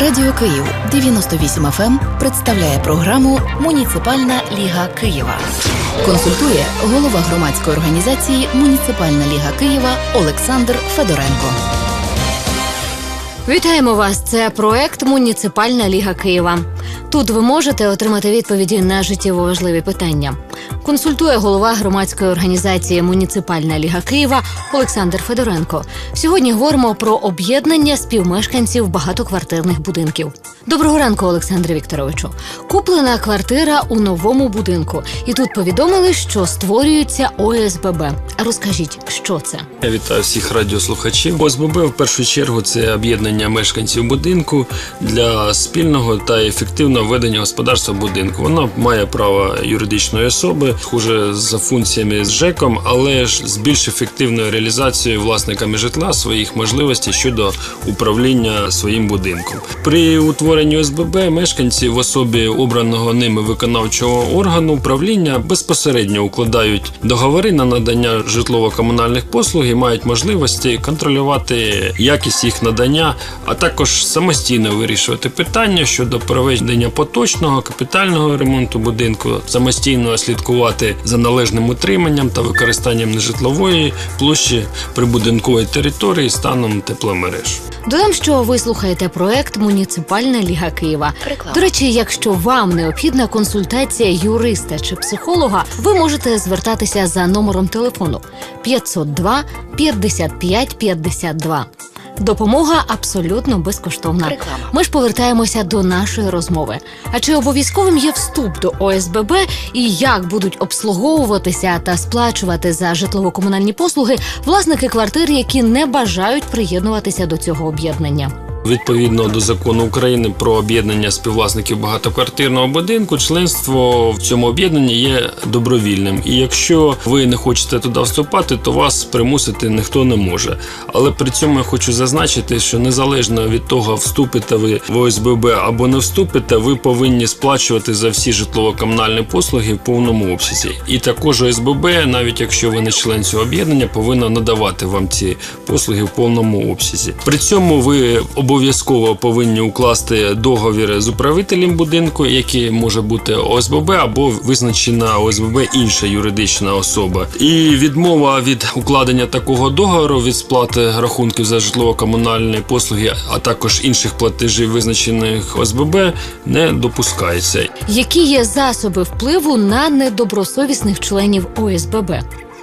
Радіо Київ 98 FM представляє програму Муніципальна ліга Києва. Консультує голова громадської організації Муніципальна ліга Києва Олександр Федоренко. Вітаємо вас! Це проект Муніципальна ліга Києва. Тут ви можете отримати відповіді на життєво важливі питання. Консультує голова громадської організації Муніципальна ліга Києва Олександр Федоренко. Сьогодні говоримо про об'єднання співмешканців багатоквартирних будинків. Доброго ранку, Олександре Вікторовичу. Куплена квартира у новому будинку, і тут повідомили, що створюється ОСББ. Розкажіть, що це? Я вітаю всіх радіослухачів. ОСББ в першу чергу це об'єднання мешканців будинку для спільного та ефективного ведення господарства будинку. Воно має право юридичної особи, схоже за функціями з ЖЕКом, але ж з більш ефективною реалізацією власниками житла своїх можливостей щодо управління своїм будинком. При утворенні ОСББ мешканці в особі обраного ними виконавчого органу управління безпосередньо укладають договори на надання житлово-комунальних послуг і мають можливості контролювати якість їх надання, а також самостійно вирішувати питання щодо проведення поточного капітального ремонту будинку, самостійно слідкувати за належним утриманням та використанням нежитлової площі прибудинкової території станом тепломереж. Додам, що ви слухаєте проект Муніципальна ліга Києва. Реклама. До речі, якщо вам необхідна консультація юриста чи психолога, ви можете звертатися за номером телефону 502 55 52. Допомога абсолютно безкоштовна. Реклама. Ми ж повертаємося до нашої розмови. А чи обов'язковим є вступ до ОСББ і як будуть обслуговуватися та сплачувати за житлово-комунальні послуги власники квартир, які не бажають приєднуватися до цього об'єднання? Відповідно до закону України про об'єднання співвласників багатоквартирного будинку, членство в цьому об'єднанні є добровільним. І якщо ви не хочете туди вступати, то вас примусити ніхто не може. Але при цьому я хочу зазначити, що незалежно від того, вступите ви в ОСББ або не вступите, ви повинні сплачувати за всі житлово-комунальні послуги в повному обсязі. І також ОСББ, навіть якщо ви не член цього об'єднання, повинна надавати вам ці послуги в повному обсязі. При цьому ви обов'язково повинні укласти договір з управителем будинку, який може бути ОСББ або визначена ОСББ інша юридична особа. І відмова від укладення такого договору від сплати рахунків за житлово-комунальні послуги, а також інших платежів, визначених ОСББ, не допускається. Які є засоби впливу на недобросовісних членів ОСББ?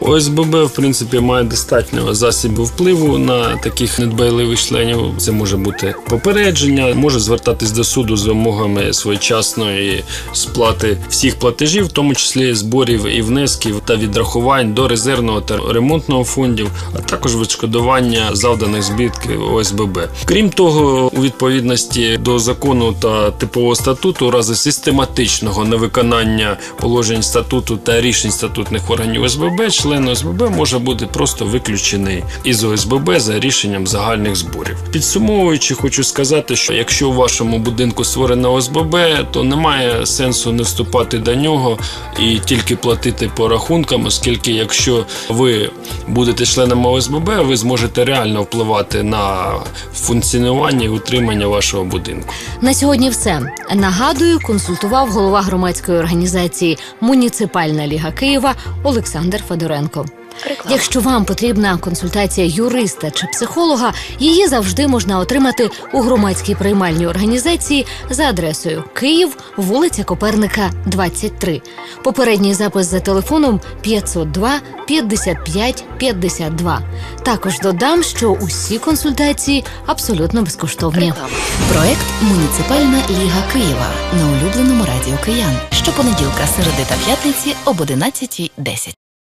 ОСББ, в принципі, має достатньо засобів впливу на таких недбайливих членів. Це може бути попередження, може звертатись до суду з вимогами своєчасної сплати всіх платежів, в тому числі зборів і внесків та відрахувань до резервного та ремонтного фондів, а також відшкодування завданих збитків ОСББ. Крім того, у відповідності до закону та типового статуту, у разі систематичного невиконання положень статуту та рішень статутних органів ОСББ, член ОСББ може бути просто виключений із ОСББ за рішенням загальних зборів. Підсумовуючи, хочу сказати, що якщо у вашому будинку створено ОСББ, то немає сенсу не вступати до нього і тільки платити по рахункам, оскільки якщо ви будете членом ОСББ, ви зможете реально впливати на функціонування і утримання вашого будинку. На сьогодні все. Нагадую, консультував голова громадської організації Муніципальна ліга Києва Олександр Федоренко. Реклама. Якщо вам потрібна консультація юриста чи психолога, її завжди можна отримати у громадській приймальній організації за адресою Київ, вулиця Коперника, 23. Попередній запис за телефоном 502 55 52. Також додам, що усі консультації абсолютно безкоштовні. Реклама. Проект Муніципальна ліга Києва на улюбленому радіо Киян. Щопонеділка, середи та п'ятниці об 11.10.